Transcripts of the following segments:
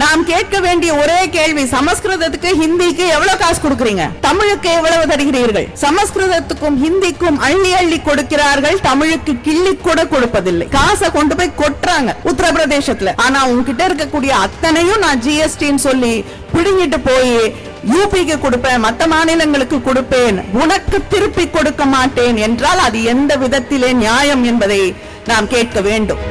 நாம் கேட்க வேண்டிய ஒரே கேள்வி சமஸ்கிருதத்துக்கு ஹிந்திக்கு எவ்வளவு காசு கொடுக்கறீங்க? தமிழுக்கு எவ்வளவு தருகிறீர்கள்? சமஸ்கிருதத்துக்கும் ஹிந்திக்கும் அள்ளி அள்ளி கொடுக்கிறார்கள் தமிழுக்கு கிள்ளி கூட கொடுப்பதில்லை. காசை கொண்டு போய் கொட்டுறாங்க உத்தரப்பிரதேசத்துல. ஆனா உங்ககிட்ட இருக்கக்கூடிய அத்தனையும் நான் ஜிஎஸ்டின்னு சொல்லி பிடுங்கிட்டு போய் யூபிக்கு கொடுப்பேன் மத்த மாநிலங்களுக்கு கொடுப்பேன் உனக்கு திருப்பி கொடுக்க மாட்டேன் என்றால் அது எந்த விதத்திலே நியாயம் என்பதை நாம் கேட்க வேண்டும்.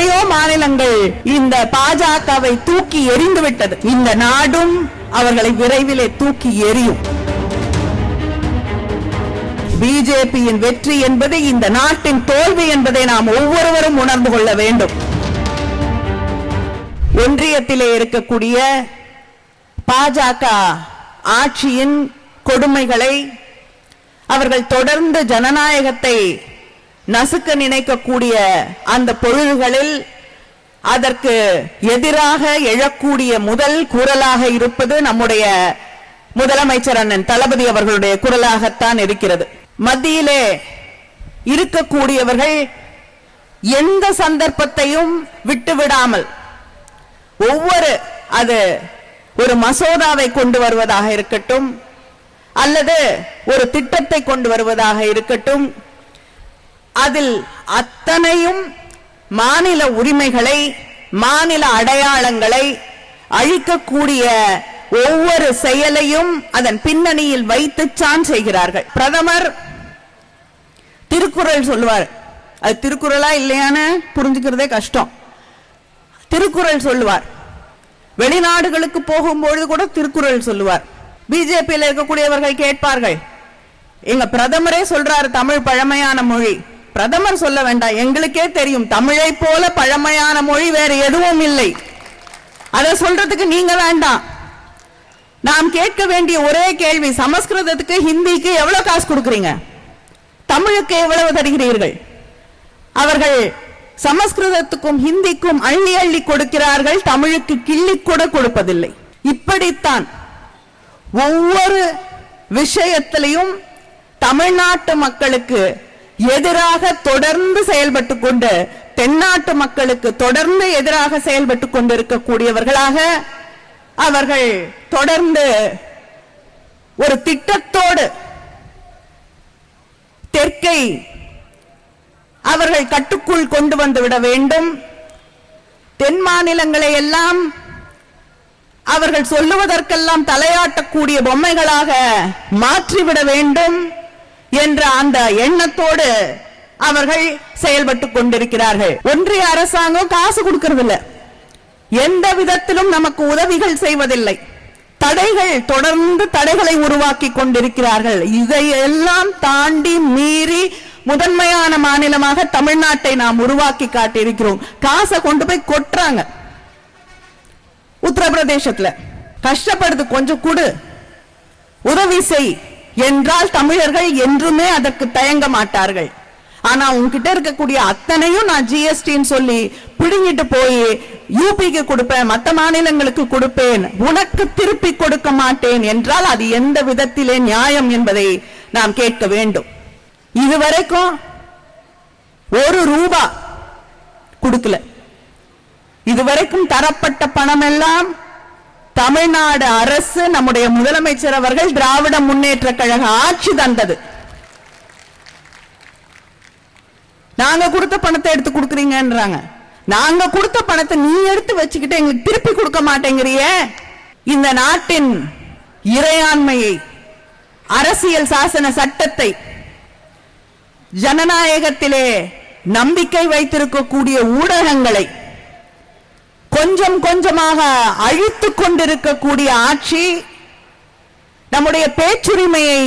எத்தனையோ மாநிலங்கள் இந்த பாஜகவை தூக்கி எறிந்து விட்டது இந்த நாடும் அவர்களை விரைவிலே தூக்கி எறியும். பிஜேபியின் வெற்றி என்பது இந்த நாட்டின் தோல்வி என்பதை நாம் ஒவ்வொருவரும் உணர்ந்து கொள்ள வேண்டும். ஒன்றியத்திலே இருக்கக்கூடிய பாஜக ஆட்சியின் கொடுமைகளை அவர்கள் தொடர்ந்து ஜனநாயகத்தை நசுக்க நினைக்கக்கூடிய அந்த பொருள்களில் அதற்கு எதிராக எழக்கூடிய முதல் குரலாக இருப்பது நம்முடைய முதலமைச்சர் அண்ணன் தளபதி அவர்களுடைய குரலாகத்தான் இருக்கிறது. மத்தியிலே இருக்கக்கூடியவர்கள் எந்த சந்தர்ப்பத்தையும் விட்டுவிடாமல் ஒவ்வொரு அது ஒரு மசோதாவை கொண்டு வருவதாக இருக்கட்டும் அல்லது ஒரு திட்டத்தை கொண்டு வருவதாக இருக்கட்டும் அதில் அத்தனையும் மாநில உரிமைகளை மாநில அடையாளங்களை அழிக்கக்கூடிய ஒவ்வொரு செயலையும் அதன் பின்னணியில் வைத்துச்சான் செய்கிறார்கள். பிரதமர் திருக்குறள் சொல்லுவார். அது திருக்குறளா இல்லையான்னு புரிஞ்சுக்கிறதே கஷ்டம். திருக்குறள் சொல்லுவார். வெளிநாடுகளுக்கு போகும்பொழுது கூட திருக்குறள் சொல்லுவார். பிஜேபியில் இருக்கக்கூடியவர்கள் கேட்பார்கள். எங்க பிரதமரே சொல்றாரு தமிழ் பழமையான மொழி. பிரதமர் சொல்ல வேண்டாம். எங்களுக்கே தெரியும் தமிழை போல பழமையான மொழி வேற எதுவும் இல்லை. அதை சொல்றதுக்கு நீங்க வேண்டாம். நாம் கேட்க வேண்டிய ஒரே கேள்வி சமஸ்கிருதத்துக்கு ஹிந்திக்கு எவ்வளவு காசு கொடுக்கறீங்க? தமிழுக்கு எவ்வளவு தருகிறீர்கள்? அவர்கள் சமஸ்கிருதத்துக்கும் ஹிந்திக்கும் அள்ளி அள்ளி கொடுக்கிறார்கள் தமிழுக்கு கிள்ளி கூட கொடுப்பதில்லை. இப்படித்தான் ஒவ்வொரு விஷயத்திலையும் தமிழ்நாட்டு மக்களுக்கு எதிராக தொடர்ந்து செயல்பட்டு கொண்டு தென்னாட்டு மக்களுக்கு தொடர்ந்து எதிராக செயல்பட்டு கொண்டிருக்கக்கூடியவர்களாக அவர்கள் தொடர்ந்து ஒரு திட்டத்தோடு தெற்கை அவர்கள் கட்டுக்குள் கொண்டு வந்து விட வேண்டும். தென் மாநிலங்களை எல்லாம் அவர்கள் சொல்லுவதற்கெல்லாம் தலையாட்டக்கூடிய பொம்மைகளாக மாற்றிவிட வேண்டும். என்ற அந்த எண்ணத்தோடு அவர்கள் செயல்பட்டு கொண்டிருக்கிறார்கள். ஒன்றிய அரசாங்கம் காசு கொடுக்கிறது இல்ல எந்த விதத்திலும் நமக்கு உதவிகள் செய்வதில்லை. தடைகள் தொடர்ந்து தடைகளை உருவாக்கி கொண்டிருக்கிறார்கள். இதையெல்லாம் தாண்டி மீறி முதன்மையான மாநிலமாக தமிழ்நாட்டை நாம் உருவாக்கி காட்டியிருக்கிறோம். காசை கொண்டு போய் கொட்டுறாங்க. உத்தரப்பிரதேசத்துல. கஷ்டப்படுது கொஞ்சம் கூடு. உதவி செய். என்றால் தமிழர்கள் என்றுமே அதற்கு தயங்க மாட்டார்கள். ஆனா உன்கிட்ட இருக்கக்கூடிய அத்தனையும் நான் ஜிஎஸ்டின்னு சொல்லி பிடுங்கிட்டு போய் யூபிக்கு கொடுப்பேன் மத்த மாநிலங்களுக்கு கொடுப்பேன் உனக்கு திருப்பி கொடுக்க மாட்டேன் என்றால் அது எந்த விதத்திலே நியாயம் என்பதை நாம் கேட்க வேண்டும். இதுவரைக்கும் ஒரு ரூபா கொடுக்கல. இதுவரைக்கும் தரப்பட்ட பணம் எல்லாம் தமிழ்நாடு அரசு நம்முடைய முதலமைச்சர் அவர்கள் திராவிட முன்னேற்ற கழக ஆட்சி தந்தது. நாங்க கொடுத்த பணத்தை எடுத்து கொடுக்குறீங்கன்றாங்க. நாங்க கொடுத்த பணத்தை நீ எடுத்து வச்சுக்கிட்டு எங்களுக்கு திருப்பி கொடுக்க மாட்டேங்கிறியே. இந்த நாட்டின் இறையாண்மையை அரசியல் சாசன சட்டத்தை ஜனநாயகத்திலே நம்பிக்கை வைத்திருக்கக்கூடிய ஊடகங்களை கொஞ்சம் கொஞ்சமாக அழித்து கொண்டிருக்கக்கூடிய ஆட்சி நம்முடைய பேச்சுரிமையை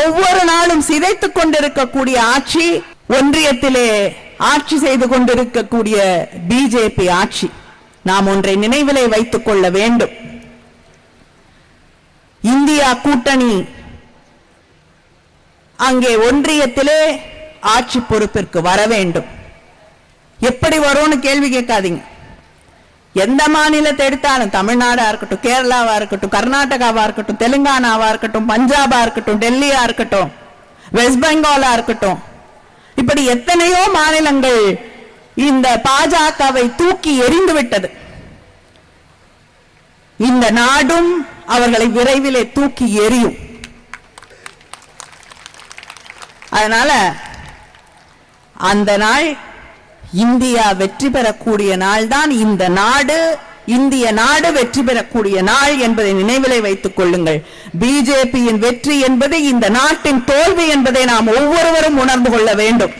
ஒவ்வொரு நாளும் சிதைத்துக் கொண்டிருக்கக்கூடிய ஆட்சி ஒன்றியத்திலே ஆட்சி செய்து கொண்டிருக்கக்கூடிய பிஜேபி ஆட்சி. நாம் ஒன்றை நினைவிலே வைத்துக் கொள்ள வேண்டும். இந்தியா கூட்டணி அங்கே ஒன்றியத்திலே ஆட்சி பொறுப்பிற்கு வர வேண்டும். எப்படி வரும்னு கேள்வி கேட்காதீங்க. எந்த மாநிலத்தை எடுத்தாலும் தமிழ்நாடா இருக்கட்டும் கேரளாவா இருக்கட்டும் கர்நாடகாவா இருக்கட்டும் தெலுங்கானாவா இருக்கட்டும் பஞ்சாபா இருக்கட்டும் டெல்லியா இருக்கட்டும் வெஸ்ட் பெங்காலா இருக்கட்டும். இப்படி எத்தனையோ மாநிலங்கள் இந்த பாஜகவை தூக்கி எரிந்து விட்டது. இந்த நாடும் அவர்களை விரைவிலே தூக்கி எரியும் அதனால அந்த நாள் இந்தியா வெற்றி பெறக்கூடிய நாள்தான் இந்த நாடு. இந்திய நாடு வெற்றி பெறக்கூடிய நாள் என்பதை நினைவிலை வைத்துக் கொள்ளுங்கள். பிஜேபியின் வெற்றி என்பது இந்த நாட்டின் தோல்வி என்பதை நாம் ஒவ்வொருவரும் உணர்ந்து கொள்ள வேண்டும்.